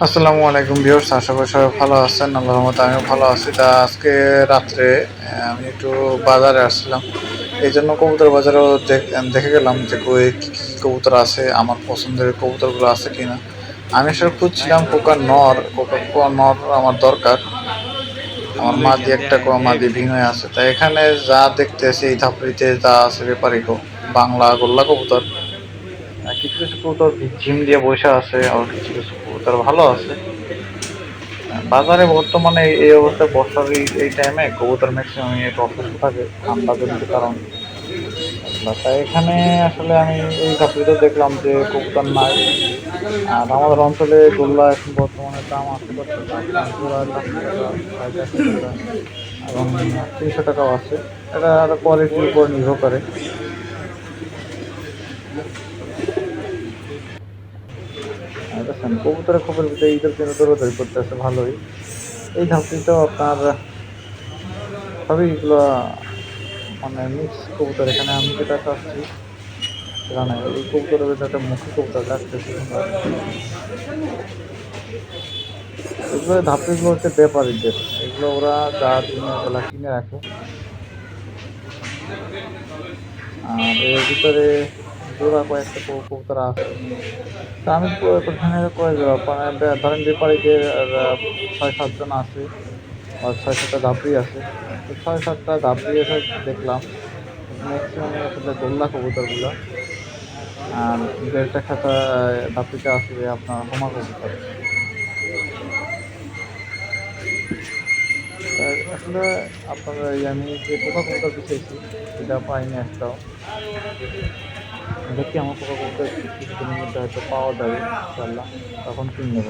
আসসালামু আলাইকুম ভিউয়ার্স, আশা করি সবাই ভালো আছেন, আল্লাহ রহমতে আমিও ভালো আছি। তা আজকে রাত্রে আমি একটু বাজারে আসছিলাম। এই জন্য কবুতর বাজারেও দেখ- গেলাম যে কী কী কবুতর আছে, আমার পছন্দের কবুতরগুলো আছে কি না আমি আসলে খুঁজছিলাম কোকার নর, কোকা কোকা নর আমার দরকার। আমার মাদি একটা কোয়া মাদি ভিনয় আছে। তা এখানে যা দেখতেছি এই ধাপড়িতে যা আছে ব্যাপারই কো বাংলা গোল্লা কবুতর। কিছু কিছু কবুতর ঝিম দিয়ে বসে আছে আর কিছু কিছু কবুতর ভালো আছে। বাজারে বর্তমানে এই- অবস্থায় বর্ষার এই টাইমে কবুতর ম্যাক্সিমাম একটু অসুস্থ থাকে, ঠান্ডা জনিত কারণ। তাই এখানে আসলে আমি এই কাপড়িতে দেখলাম যে কবুতর নাই। আর আমাদের অঞ্চলে গোল্লা এখন বর্তমানে দাম আছে এবং তিনশো টাকাও আছে। এটা কোয়ালিটির উপর নির্ভর করে। দেখেন কবুতরের খবরের ভিতরে ঈদের জন্য দৌড়াদৌড়ি করতেছে ভালোই। এই ধাপটিতেও আপনার সবই এগুলো মানে মিক্স কবুতর। এখানে আমি যেটা চাচ্ছি সেখানে এই কবুতরের ভিতরে একটা মুখী কবুতর সুন্দর। এগুলো ধাপড়িগুলো হচ্ছে ব্যাপারীদের। এগুলো ওরা যা বেলা কিনে রাখে। আর এর ভিতরে জোড়া কয়েকটা কবু- কবুতর আছে। তা আমি প্রথমে কয়ে দেবো ধরেন আহ, ছয় সাতজন আছে আর ছয় সাতটা ধাপড়ি আছে তো ছয় সাতটা ধাপড়ি এসে দেখলাম ম্যাক্সিমাম আসলে গোল্লা কবুতরগুলো আর দেড়টা খাতা ধাপড়িতে আছে যে আপনার হোমা কবুতর। আসলে আপনার আমি যে পোকা কবুতর পিছিয়েছি সেটা পাইনি একটাও। দেখি আমার পোকা করতে কিছুদিনের মধ্যে হয়তো পাওয়া যাবে ইনশাল্লাহ তখন কিনে নেব।